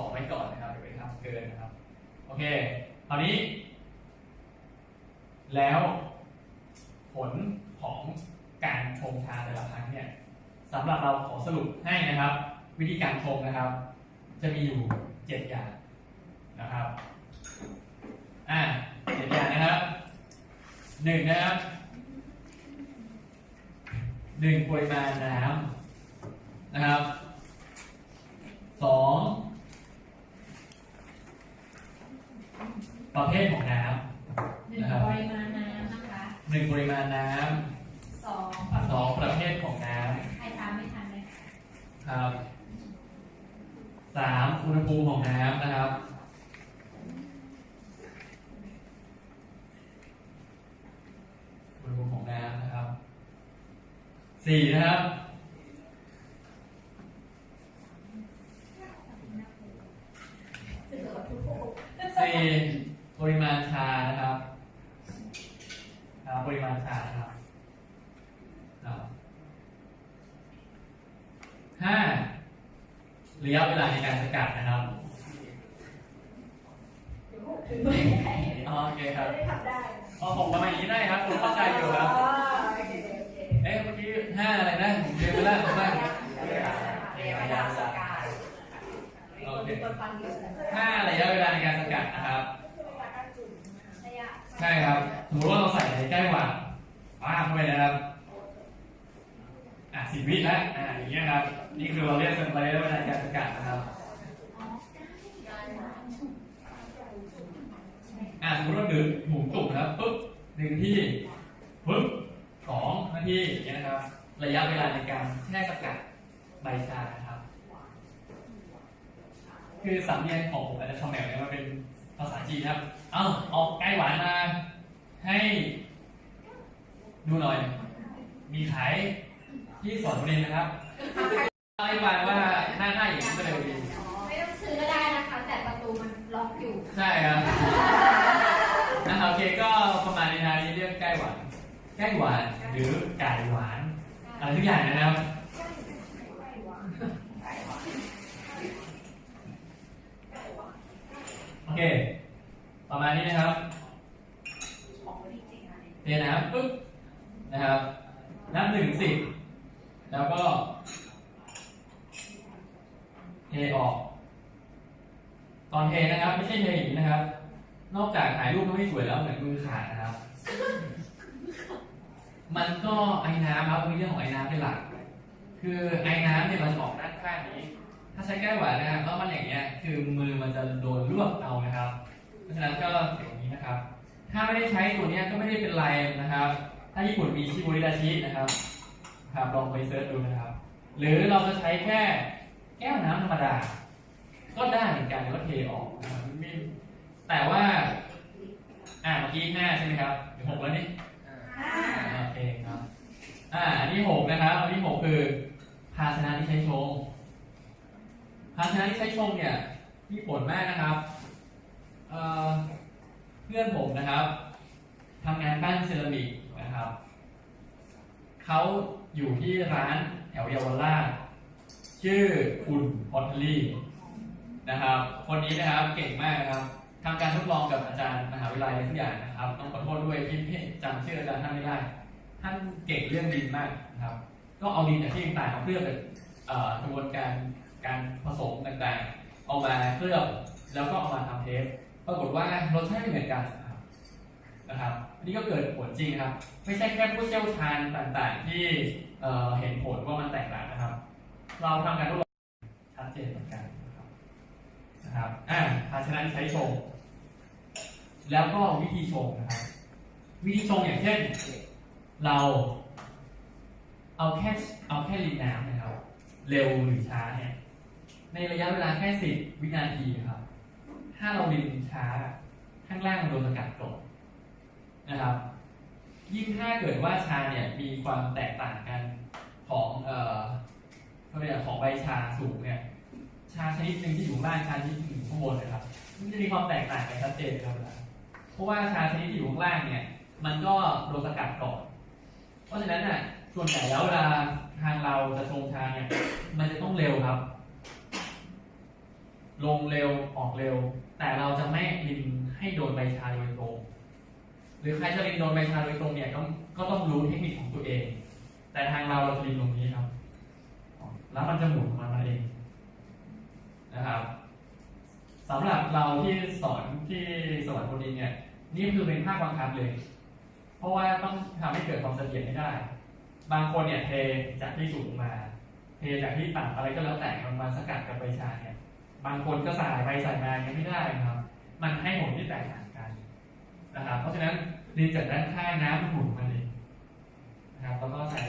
บอกไว้ก่อนนะครับเดี๋ยวไปทำเกินนะครับ โอเคคราวนี้ แล้ว ผลของการชงชาแต่ละครั้งเนี่ยสำหรับเราขอสรุปให้นะครับ วิธีการชงนะครับ จะมีอยู่เจ็ดอย่างนะครับอ่าเจ็ดอย่างนะครับหนึ่งนะครับหนึ่งปริมาณน้ำนะครับสอง ประเภทของน้หนึ่งปริมาณน้ำนะคะำหนึ่งปริมาณน้สองำสองประเภทของน้ให้ตามไม่ทันเลยำครับสามอุณหภูมิของน้ำนะครับอุณหภูมิของน้ำนะครับสี่นะครับ สี่ ปริมาณชานะครับครับปริมาณชานะครับครับห้าระยะเวลาในการสกัดนะครับอ๋อโอเคครับไม่ได้ทำได้อ๋อผมประมาณนี้ได้ครับผมเข้าใจอยู่ครับอ๋อโอเคโอเคเอ๊ะเมื่อกี้ห้าอะไรนะผมเรียนไปแล้วผมว่าระยะสกัดโอเคคนฟังเยอะเลยห้าระยะเวลาในการสกัดนะครับระยะ ใช่ครับสมมติว่าเราใส่ในใกล้หวานป้าเข้าไปนะครับ อะสิบวิแล้วอะอย่างเงี้ยครับ นี่คือเราเรียกเป็นระยะเวลาในการสกัดนะครับ อะสมมติว่าดึงหมุนตุ่มนะครับปุ๊บหนึ่งที่ปุ๊บสองนาทีอย่างเงี้ยนะครับ ระยะเวลาในการแช่สกัดใบชานะครับ คือสำเนียงของผมอาจจะคำแหนเนี่ยมันเป็น ภาษาจีนครับ เอ้าเอาไก่หวานมา ให้ ดูหน่อย มีขายที่สวนบุรีนะครับไก่หวานว่าหน้าหน้าอย่างนี้ก็เลยดีไม่ต้องซื้อก็ได้นะคะ แต่ประตูมันล็อกอยู่ ใช่ครับนะโอเคก็ประมาณนี้นะนี่เรียกไก่หวานไก่หวานหรือไก่หวานอะไรทุกอย่างนะครับโอเค ประมาณนี้นะครับเทน้ำปึ๊บนะครับ นับหนึ่งสิบแล้วก็เทออก ตอนเทนะครับ ไม่ใช่เทอย่างนี้นะครับ นอกจากถ่ายรูปก็ไม่สวยแล้วเหมือนมือขาดนะครับ มันก็ไอ้น้ำครับมีเรื่องของไอ้น้ำเป็นหลัก คือไอ้น้ำเนี่ยมันจะออกด้านข้างนี้ ถ้าใช้แก้วหวานนะครับแล้วมันอย่างเงี้ย คือมือมันจะโดนลวกเอานะครับ ราะฉะนั้นก็อย่างนี้นะครับ ถ้าไม่ได้ใช้ตัวเนี้ยก็ไม่ได้เป็นไรนะครับ ถ้าญี่ปุ่นมีชิบุริดาชินะครับครับลองไปเซิร์ชดูนะครับ หรือเราจะใช้แค่แก้วน้ำธรรมดา ก็ได้เหมือนกันแล้วก็เทออกนะครับไม่แต่ว่าอ่าเมื่อกี้ห้าใช่ไหมครับเดี๋ยวหกแล้วนี่ห้าอ่าโอเคครับ อ่า อันที่หกนะครับ อันที่หกคือ ภาชนะที่ใช้ชง ภาชนะที่ใช้ชงเนี่ยมีผลมากนะครับ เพื่อนผมนะครับทำงานปั้นเซรามิกนะครับเขาอยู่ที่ร้านแถวเยาวราชชื่อคุณพอตเทอรี่นะครับ คนนี้นะครับเก่งมากนะครับทำการทดลองกับอาจารย์มหาวิทยาลัยทุกอย่างนะครับ ต้องขอโทษด้วยที่ที่จำชื่ออาจารย์ท่านไม่ได้ ท่านเก่งเรื่องดินมากนะครับ ก็เอาดินจากที่ต่างๆมาเคลือบกับเอ่อกระบวนการการผสมต่างๆ เอามาเคลือบแล้วก็เอามาทำเทป ปรากฏว่ารสชาติไม่เหมือนกันนะครับนะครับอันนี่ก็เกิดผลจริงครับ ไม่ใช่แค่ผู้เชี่ยวชาญต่างๆ ที่เห็นผลว่ามันแตกต่างนะครับ เราทำการทดลองชัดเจนเหมือนกันนะครับอ่าภาชนะใช้ชง แล้วก็วิธีชงนะครับ วิธีชงอย่างเช่น เรา เอาแค่เอาแค่ลินน้ำนะครับ เร็วหรือช้าเนี่ยในระยะเวลาแค่สิบวินาทีนะครับ ถ้าเราลินช้า ข้างล่างมันโดนสกัดกดนะครับ ยิ่งถ้าเกิดว่าชาเนี่ยมีความแตกต่างกันของเอ่อเขาเรียกของใบชาสูงเนี่ยชาชนิดหนึ่งที่อยู่ล่างชาชนิดหนึ่งอยู่ข้างบนนะครับมันจะมีความแตกต่างกันชัดเจนครับเพราะว่าชาชนิดที่อยู่ข้างล่างเนี่ยมันก็โดนสกัดก่อน เพราะฉะนั้นน่ะส่วนใหญ่แล้วเวลาทางเราจะชงชาเนี่ยมันจะต้องเร็วครับ ลงเร็วออกเร็ว แต่เราจะไม่ลินให้โดนใบชาโดยตรง หรือใครจะลินโดนใบชาโดยตรงเนี่ยก็ก็ต้องรู้เทคนิคของตัวเอง แต่ทางเราเราจะลินตรงนี้ครับ แล้วมันจะหมุนของมันมาเองนะครับสำหรับเราที่สอนที่สวรรค์บดินทร์เนี่ยนี่คือเป็นภาคบังคับเลย เพราะว่าต้องทำให้เกิดความเสถียรให้ได้ บางคนเนี่ยเทจากที่สูงมา เทจากที่ต่ำอะไรก็แล้วแต่มันมาสกัดกับใบชาเนี่ย บางคนก็สายไปใส่มายังไม่ได้นะครับ มันให้ผลที่แตกต่างกันนะครับ เพราะฉะนั้นดินจากด้านข้างน้ำมันหมุนมาเองนะครับแล้วก็ใช้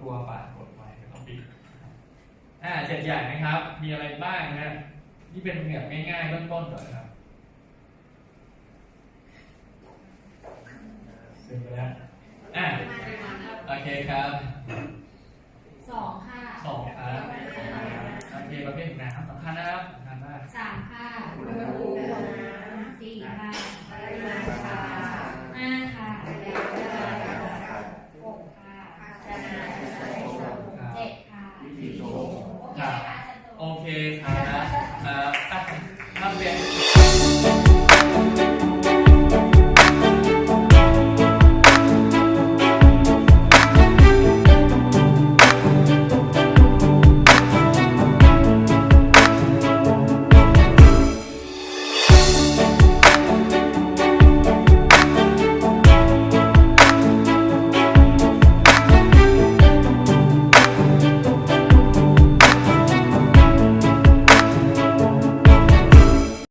ตัวฝากดไว้แล้วก็ปิดอ่าเจ็ดอย่างนะครับ มีอะไรบ้างนะนี่เป็นแบบง่ายๆเริ่มต้นก่อนนะครับเสร็จไปแล้วอะโอเคครับ สองค่ะ สองครับโอ เรื่องน้ำสำคัญนะครับสำคัญมาก สาม